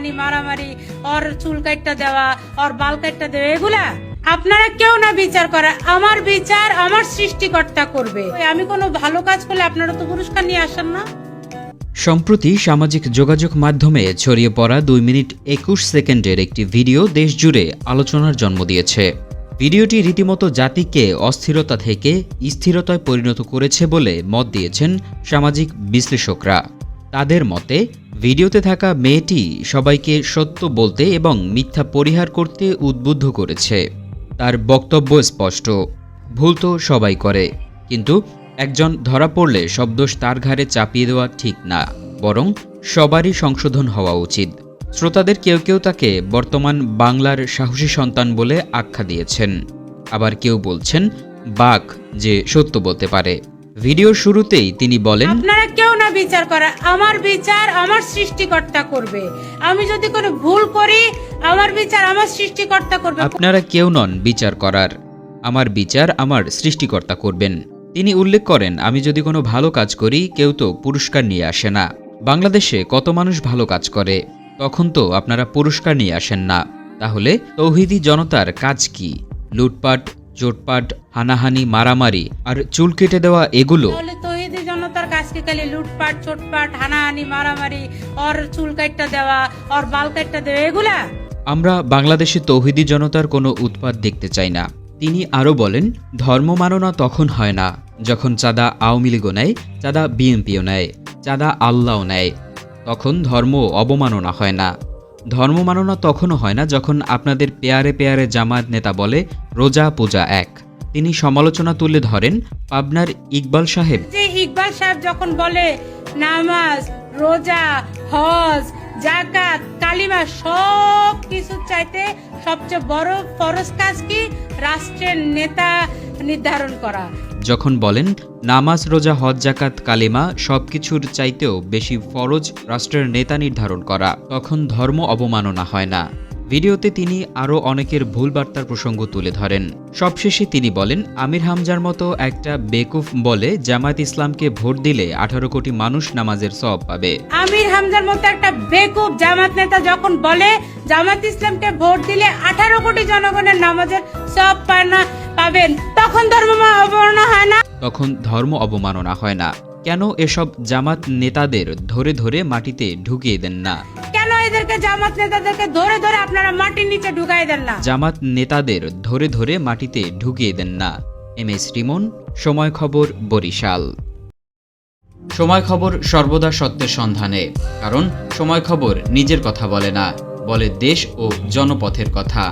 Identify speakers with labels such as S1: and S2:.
S1: হানাহানি মারামারি, ওর চুল কাটটা দেওয়া, ওর বাল কাটটা দেওয়া, এগুলা আপনারা কেউ না বিচার করে, আমার বিচার আমার সৃষ্টিকর্তা করবে। আমি কোনো ভালো কাজ করলে আপনারা তো পুরস্কার নিয়ে আসেন না।
S2: সম্প্রতি সামাজিক যোগাযোগ মাধ্যমে ছড়িয়ে পড়া দুই মিনিট একুশ সেকেন্ডের একটি ভিডিও দেশজুড়ে আলোচনার জন্ম দিয়েছে। ভিডিওটি রীতিমতো জাতিকে অস্থিরতা থেকে স্থিরতায় পরিণত করেছে বলে মত দিয়েছেন সামাজিক বিশ্লেষকরা। তাদের মতে ভিডিওতে থাকা মেয়েটি সবাইকে সত্য বলতে এবং মিথ্যা পরিহার করতে উদ্বুদ্ধ করেছে। তার বক্তব্য স্পষ্ট। ভুল তো সবাই করে, কিন্তু একজন ধরা পড়লে সব দোষ তার ঘাড়ে চাপিয়ে দেওয়া ঠিক না, বরং সবারই সংশোধন হওয়া উচিত। শ্রোতাদের কেউ কেউ তাকে বর্তমান বাংলার সাহসী সন্তান বলে আখ্যা দিয়েছেন। আবার কেউ বলছেন বাঘ যে সত্য বলতে পারে। ভিডিওর শুরুতেই তিনি বলেন,
S1: আপনারা কেউ বিচার করে, আমার বিচার আমার সৃষ্টিকর্তা করবে। আমি যদি কোনো ভুল করি, আমার বিচার আমার সৃষ্টিকর্তা করবে।
S2: আপনারা কেউ নন বিচার করার। আমার বিচার আমার সৃষ্টিকর্তা করবেন। তিনি উল্লেখ করেন, আমি যদি কোনো ভালো কাজ করি, কেউ তো পুরস্কার নিয়ে আসে না। বাংলাদেশে কত মানুষ ভালো কাজ করে, তখন তো আপনারা পুরস্কার নিয়ে আসেন না। তাহলে তৌহিদি জনতার কাজ কি? লুটপাট জোটপাট হানাহানি, মারামারি আর চুল কেটে দেওয়া এগুলো
S1: কাজকে খালি লুটপাট, চোটপাট, হানাহানি, মারামারি, ওর চুল কাটটা দেওয়া, ওর বাল কাটটা দেওয়া, এগুলা?
S2: আমরা বাংলাদেশে তৌহিদি জনতার কোনো উৎপাত দেখতে চাই না। তিনি আরও বলেন, ধর্ম মাননা তখন হয় না। যখন চাঁদা আওয়ামী লীগও নেয়, চাঁদা বিএনপিও নেয়, চাঁদা আল্লাহও নেয়, তখন ধর্ম অবমাননা হয় না। ধর্ম মাননা তখনও হয় না যখন আপনাদের পেয়ারে পেয়ারে জামাত নেতা বলে, রোজা পূজা এক। তিনি সমালোচনা তুলে ধরেন পাবনার ইকবাল সাহেব।
S1: যে ইকবাল সাহেব যখন বলে নামাজ রোজা হজ জাকাত কালিমা সব কিছু চাইতে সবচেয়ে বড় ফরজ কাজ কি? রাষ্ট্রের নেতা নির্ধারণ করা।
S2: যখন বলেন নামাজ রোজা হজ জাকাত কালিমা সবকিছুর চাইতেও বেশি ফরজ রাষ্ট্রের নেতা নির্ধারণ করা তখন ধর্ম অবমাননা হয় না। ভিডিওতে তিনি আরও অনেকের ভুল বার্তার প্রসঙ্গ তুলে ধরেন। সবশেষে তিনি বলেন আমির হামজার মতো একটা বেকুফ বলে জামায়াত ইসলামকে ভোট দিলে আঠারো কোটি মানুষ নামাজের সব পাবে।
S1: আমির হামজার মতো একটা বেকুব জামাত নেতা যখন বলে জামাত ইসলামকে ভোট দিলে আঠারো কোটি জনগণের নামাজের সব পানা পাবেন তখন ধর্ম অবমাননা হয় না।
S2: তখন ধর্ম অবমাননা হয় না। কেন এসব জামাত নেতাদের ধরে ধরে মাটিতে ঢুকিয়ে দেন না?
S1: কেন এদেরকে জামাত নেতাদেরকে ধরে ধরে আপনারা মাটির নিচে ঢুকাই দেন না?
S2: জামাত নেতাদের ধরে ধরে মাটিতে ঢুকিয়ে দেন না। এম এস রিমন, সময় খবর, বরিশাল। সময় খবর সর্বদা সত্যের সন্ধানে, কারণ সময় খবর নিজের কথা বলে না, বলে দেশ ও জনপথের কথা।